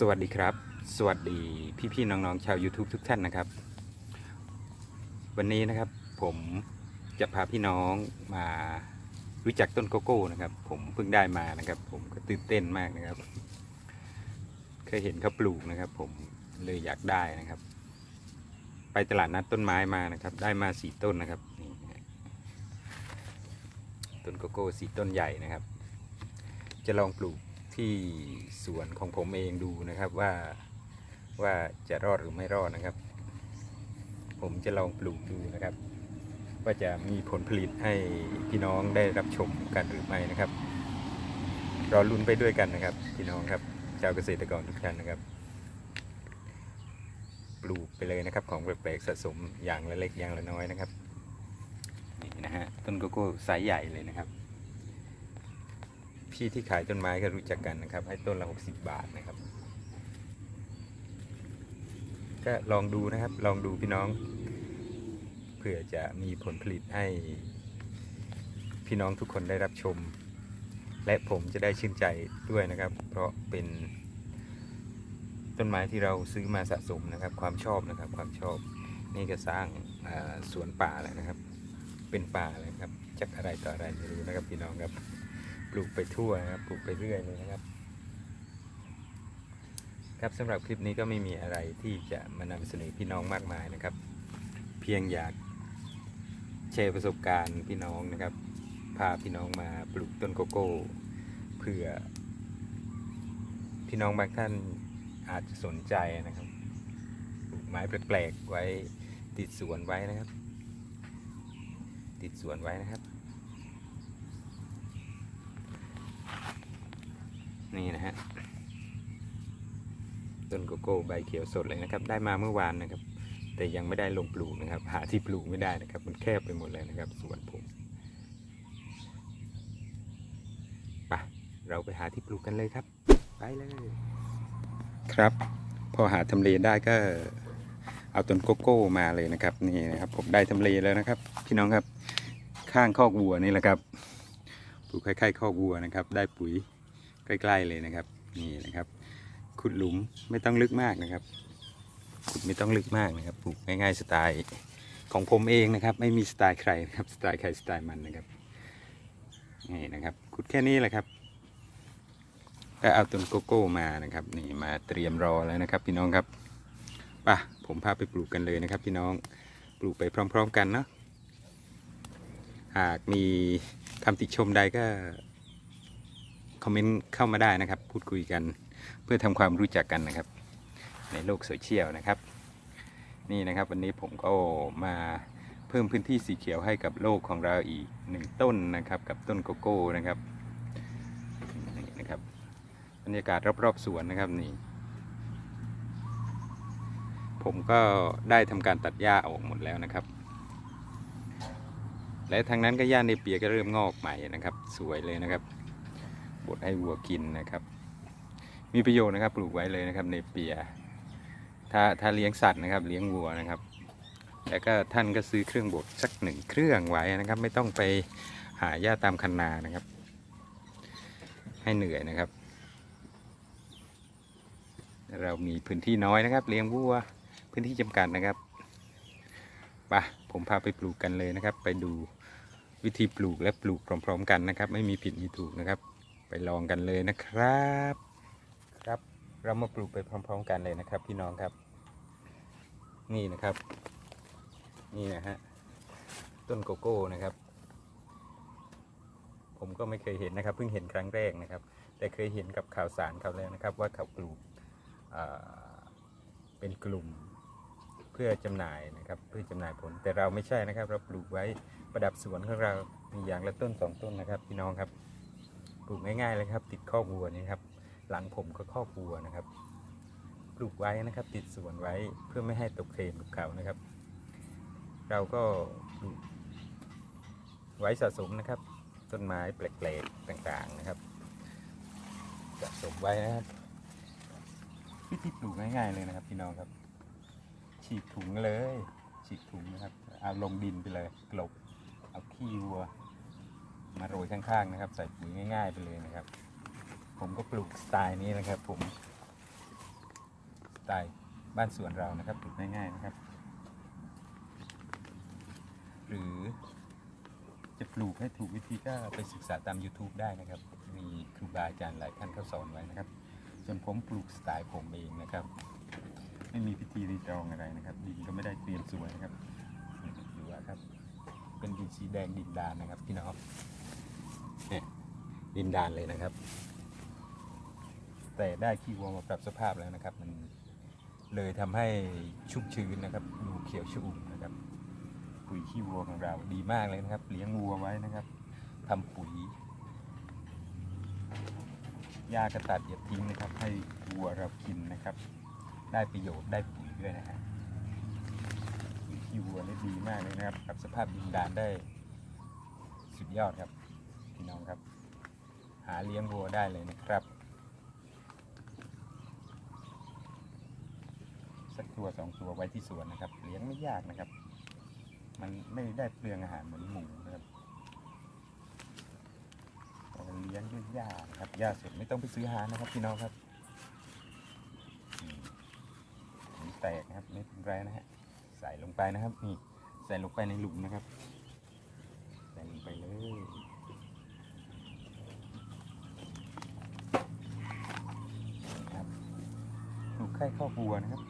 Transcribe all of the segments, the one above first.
สวัสดีครับ สวัสดีพี่ๆน้องๆชาว YouTube ทุกท่านนะครับ วันนี้นะครับผมจะพาพี่น้องมารู้จักต้นโกโก้นะครับ ผมเพิ่งได้มานะครับ ผมก็ตื่นเต้นมากนะครับ เคยเห็นเขาปลูกนะครับ ผมเลยอยากได้นะครับ ไปตลาดนัดต้นไม้มานะครับ ได้มาสี่ต้นนะครับนี่นะต้นโกโก้สี่ต้นใหญ่นะครับ จะลองปลูก ที่สวนของผมเองดูนะครับว่าว่าจะรอดหรือไม่รอดนะครับ ผมจะลองปลูกดูนะครับ ว่าจะมีผลผลิตให้พี่น้องได้รับชมกันหรือไม่นะครับรอลุ้นไปด้วยกันนะครับ พี่น้องครับชาวเกษตรกรทุกท่านนะครับ ปลูกไปเลยนะครับ ของแปลกๆสะสมอย่างละเล็กอย่างละน้อยนะครับนี่นะฮะต้นโกโก้ไซส์ใหญ่เลยนะครับ พี่ที่ขายต้นไม้ก็รู้จักกันนะครับ ให้ต้นละ 60 บาทนะครับ ก็ลองดูนะครับ ลองดูพี่น้องเพื่อจะมีผลผลิตให้ พี่น้องทุกคนได้รับชม และผมจะได้ชื่นใจด้วยนะครับ เพราะเป็นต้นไม้ที่เราซื้อมาสะสมนะครับ ความชอบนะครับ ความชอบนี่ก็สร้างสวนป่าแล้วนะครับ เป็นป่าเลยครับจากอะไรต่ออะไรไม่รู้นะครับพี่น้องครับ ลูกไปทั่วนะครับปลูกไปเรื่อยเลยนะครับ ครับสำหรับคลิปนี้ก็ไม่มีอะไรที่จะมานำเสนอพี่น้องมากมายนะครับ เพียงอยากแชร์ประสบการณ์พี่น้องนะครับ พาพี่น้องมาปลูกต้นโกโก้เพื่อ พี่น้องบางท่านอาจจะสนใจนะครับปลูกไม้แปลกๆไว้ติดสวนไว้นะครับ ติดสวนไว้นะครับ นี่นะฮะต้นโกโก้ใบเขียวสดเลยนะครับ ได้มาเมื่อวานนะครับ แต่ยังไม่ได้ลงปลูกนะครับ หาที่ปลูกไม่ได้นะครับ มันแคบไปหมดเลยนะครับสวนผมไปะเราไปหาที่ปลูกกันเลยครับ ไปเลยครับ พอหาทำเลได้ก็เอาต้นโกโก้มาเลยนะครับนี่นะครับ ผมได้ทำเลแล้วนะครับ พี่น้องครับข้างคอกวัวนี่แหละครับปลูกใกล้ๆคอกวัวนะครับ ได้ปุ๋ย ใกล้ๆเลยนะครับ นี่นะครับ ขุดหลุมไม่ต้องลึกมากนะครับ ขุดไม่ต้องลึกมากนะครับปลูกง่ายๆสไตล์ของผมเองนะครับ ไม่มีสไตล์ใครนะครับสไตล์ใครสไตล์มันนะครับนี่นะครับ ขุดแค่นี้แหละครับก็เอาต้นโกโก้มานะครับ นี่มาเตรียมรอแล้วนะครับ พี่น้องครับป่ะผมพาไปปลูกกันเลยนะครับ พี่น้องปลูกไปพร้อม ๆ กันเนาะหากมีคำติชมใดก็ คอมเมนต์เข้ามาได้นะครับ พูดคุยกันเพื่อทำความรู้จักกันนะครับ ในโลกโซเชียลนะครับ นี่นะครับวันนี้ผมก็มาเพิ่มพื้นที่สีเขียวให้กับโลกของเราอีกหนึ่งต้นนะครับ กับต้นโกโก้นะครับนี่นะครับบรรยากาศรอบๆสวนนะครับนี่ ผมก็ได้ทำการตัดหญ้าออกหมดแล้วนะครับ และทางนั้นก็หญ้าในเปียก็เริ่มงอกใหม่นะครับ สวยเลยนะครับ บดให้วัวกินนะครับ มีประโยชน์นะครับ ปลูกไว้เลยนะครับในเปีย ถ้าถ้าเลี้ยงสัตว์นะครับ เลี้ยงวัวนะครับ แล้วก็ท่านก็ซื้อเครื่องบดสักหนึ่งเครื่องไว้นะครับ ไม่ต้องไปหาหญ้าตามคันนานะครับ ให้เหนื่อยนะครับ เรามีพื้นที่น้อยนะครับ เลี้ยงวัวพื้นที่จำกัดนะครับไปะผมพาไปปลูกกันเลยนะครับ ไปดูวิธีปลูกและปลูกพร้อม ๆ กันนะครับ ไม่มีผิดมีถูกนะครับ ไปลองกันเลยนะครับ ครับเรามาปลูกไปพร้อม ๆ กันเลยนะครับ พี่น้องครับ นี่นะครับ นี่นะฮะต้นโกโก้นะครับ ผมก็ไม่เคยเห็นนะครับ เพิ่งเห็นครั้งแรกนะครับ แต่เคยเห็นกับข่าวสารเขาแล้วนะครับ ว่าเขาปลูกเป็นกลุ่มเพื่อจำหน่ายนะครับเพื่อจำหน่ายผลแต่เราไม่ใช่นะครับ เราปลูกไว้ประดับสวนของเรามีอย่างละต้นสองต้นนะครับ พี่น้องครับ ปลูกง่ายๆเลยครับ ติดข้อกวัวนี่ครับ หลังผมก็ข้อกวัวนะครับ ปลูกไว้นะครับ ติดสวนไว้เพื่อไม่ให้ตกเทรนกับเขานะครับ เราก็ปลูกไว้สะสมนะครับ ต้นไม้แปลกๆต่างๆนะครับสะสมไว้นะครับวิธีปลูกง่ายๆเลยนะครับพี่น้องครับ ฉีกถุงเลย ฉีกถุงนะครับ เอาลงดินไปเลยกลบเอาขี้วัว มาโรยข้างๆนะครับ ใส่ปุ๋ยง่ายๆไปเลยนะครับ ผมก็ปลูกสไตล์นี้นะครับ ผมสไตล์บ้านสวนเรานะครับปลูกง่ายๆนะครับ หรือจะปลูกให้ถูกวิธีก็ไปศึกษาตาม YouTube ได้นะครับ มีครูบาอาจารย์หลายท่านเขาสอนไว้นะครับ ส่วนผมปลูกสไตล์ผมเองนะครับ ไม่มีพิธีรีตรองอะไรนะครับดินก็ไม่ได้เตรียมสวยนะครับดูว่าครับ เป็นดินสีแดงดินดานนะครับพี่น้อง ดินดานเลยนะครับ แต่ได้ขี้วัวมาปรับสภาพแล้วนะครับ มันเลยทำให้ชุ่มชื้นนะครับดูเขียวชุ่มนะครับ ปุ๋ยขี้วัวของเราดีมากเลยนะครับ เลี้ยงวัวไว้นะครับทำปุ๋ยหญ้ากระตัดอย่าทิ้งนะครับ ให้วัวเรากินนะครับ ได้ประโยชน์ได้ปุ๋ยด้วยนะฮะปุ๋ยขี้วัวนี่ดีมากเลยนะครับปรับสภาพดินดานได้สุดยอดครับ พี่น้องครับ หาเลี้ยงวัวได้เลยนะครับ สักตัวสองตัวไว้ที่สวนนะครับ เลี้ยงไม่ยากนะครับ มันไม่ได้เปลืองอาหารเหมือนหมูนะครับเลี้ยงด้วยหญ้านะครับหญ้าสดไม่ต้องไปซื้อหานะครับพี่น้องครับอืมมันแตกนะครับไม่เป็นไรนะฮะใส่ลงไปนะครับนี่ใส่ลงไปในหลุมนะครับ ใส่ลงไปเลยนะครับป ลูกไข่ข้าวบัวนะครับ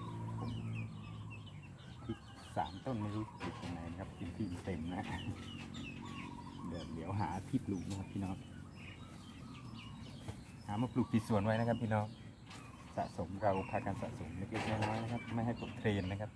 พริกสามต้นไม่รู้ติดตรงไหนนะครับกินที่เต็มนะเดี๋ยวเดี๋ยวหาที่ปลูกนะครับพี่น้องหามาปลูกติดสวนไว้นะครับพี่น้องสะสมเราพากันสะสมเล็กๆน้อยๆนะครับ ไม่ให้ตกเทรนนะครับ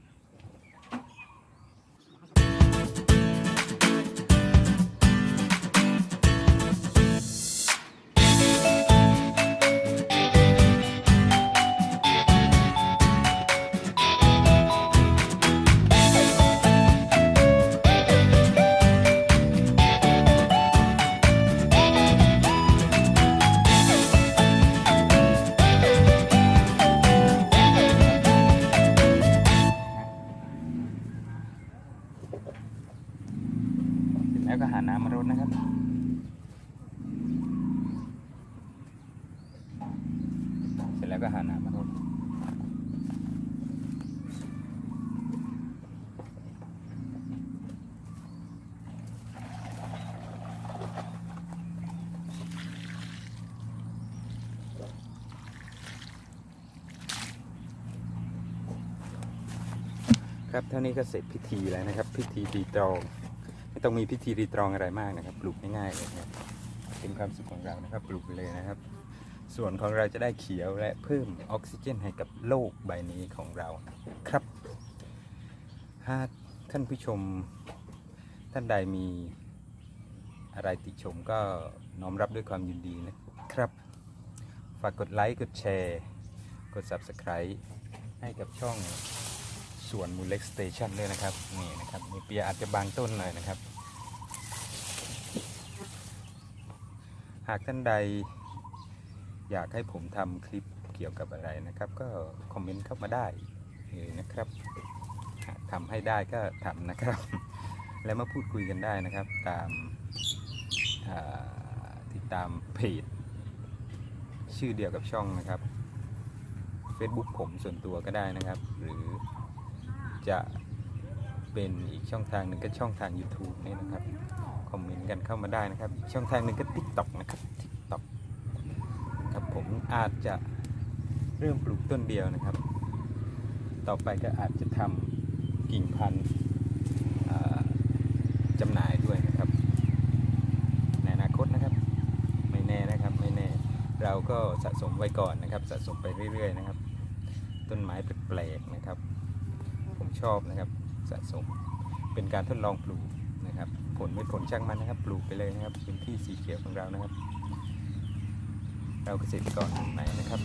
แล้วก็หาน้ำมารดนะครับเสร็จแล้วก็หาน้ำมารดครับเท่านี้ก็เสร็จพิธีแล้วนะครับ พิธีตีตรอง ไม่ต้องมีพิธีรีตรองอะไรมากนะครับ ปลูกง่ายๆเลยนะครับเป็นความสุขของเรานะครับ ปลูกไปเลยนะครับ ส่วนของเราจะได้เขียวและเพิ่มออกซิเจนให้กับโลกใบนี้ของเราครับ หากท่านผู้ชมท่านใดมีอะไรติชมก็น้อมรับด้วยความยินดีนะครับ ฝากกดไลค์ กดแชร์ กด Subscribe ให้กับช่อง ส่วนมูเล็กสเตชันด้วยนะครับ นี่นะครับมีเปียอาจจะบางต้นหน่อยนะครับ หากท่านใดอยากให้ผมทำคลิปเกี่ยวกับอะไรนะครับ ก็คอมเมนต์เข้ามาได้เลยนะครับหากทำให้ได้ก็ทำนะครับ แล้วมาพูดคุยกันได้นะครับ ตามติดตามเพจชื่อเดียวกับช่องนะครับ Facebook ผมส่วนตัวก็ได้นะครับ หรือ จะเป็นอีกช่องทางหนึ่งก็ช่องทาง YouTube นี่นะครับ คอมเมนต์กันเข้ามาได้นะครับ อีกช่องทางหนึ่งก็ TikTok นะครับ TikTok ครับผมอาจจะเริ่มปลูกต้นเดียวนะครับ ต่อไปก็อาจจะทำกิ่งพันธุ์จำหน่ายด้วยนะครับ ในอนาคตนะครับ ไม่แน่นะครับไม่แน่ เราก็สะสมไว้ก่อนนะครับ สะสมไปเรื่อย ๆ นะครับ ต้นไม้แปลกๆนะครับ ชอบนะครับสะสมเป็นการทดลองปลูกนะครับ ผลไม่ผลช่างมันนะครับ ปลูกไปเลยนะครับพื้นที่สีเขียวของเรานะครับ เราเกษตรกรใหม่นะครับ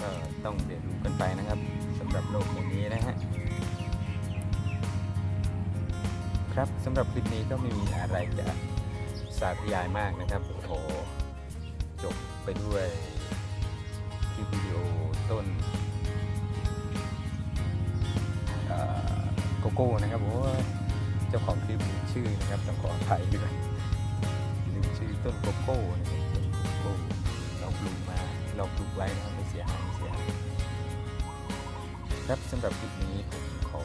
ก็ต้องเรียนรู้กันไปนะครับสำหรับโลกใบนี้นะฮะครับสำหรับคลิปนี้ก็ไม่มีอะไรจะสาธยายมากนะครับโอ้โหจบไปด้วยคลิปวิดีโอ กโก้นะครับเพราะว่าเจ้าของคลิปชื่อนะครับต้องขออภัยด้วยลืมชื่อต้นโกโก้นะครับต้นโกโก้เราปลูกมาเราปลูกไว้นะครับไม่เสียหายไม่เสียหายครับสำหรับคลิปนี้ผมขอ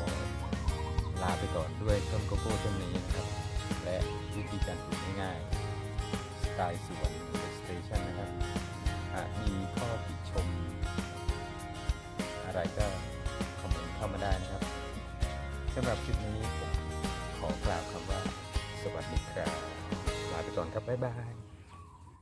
ลาไปก่อนด้วยต้นโกโก้ต้นนี้นะครับและวิธีการปลูกง่ายๆสไตล์สวนสเตชันนะครับหากมีข้อติชมอะไรก็ำหรับคลิปนี้ผมขอกล่าวคำว่า สวัสดีครับลาไปก่อนครับ บ๊ายบาย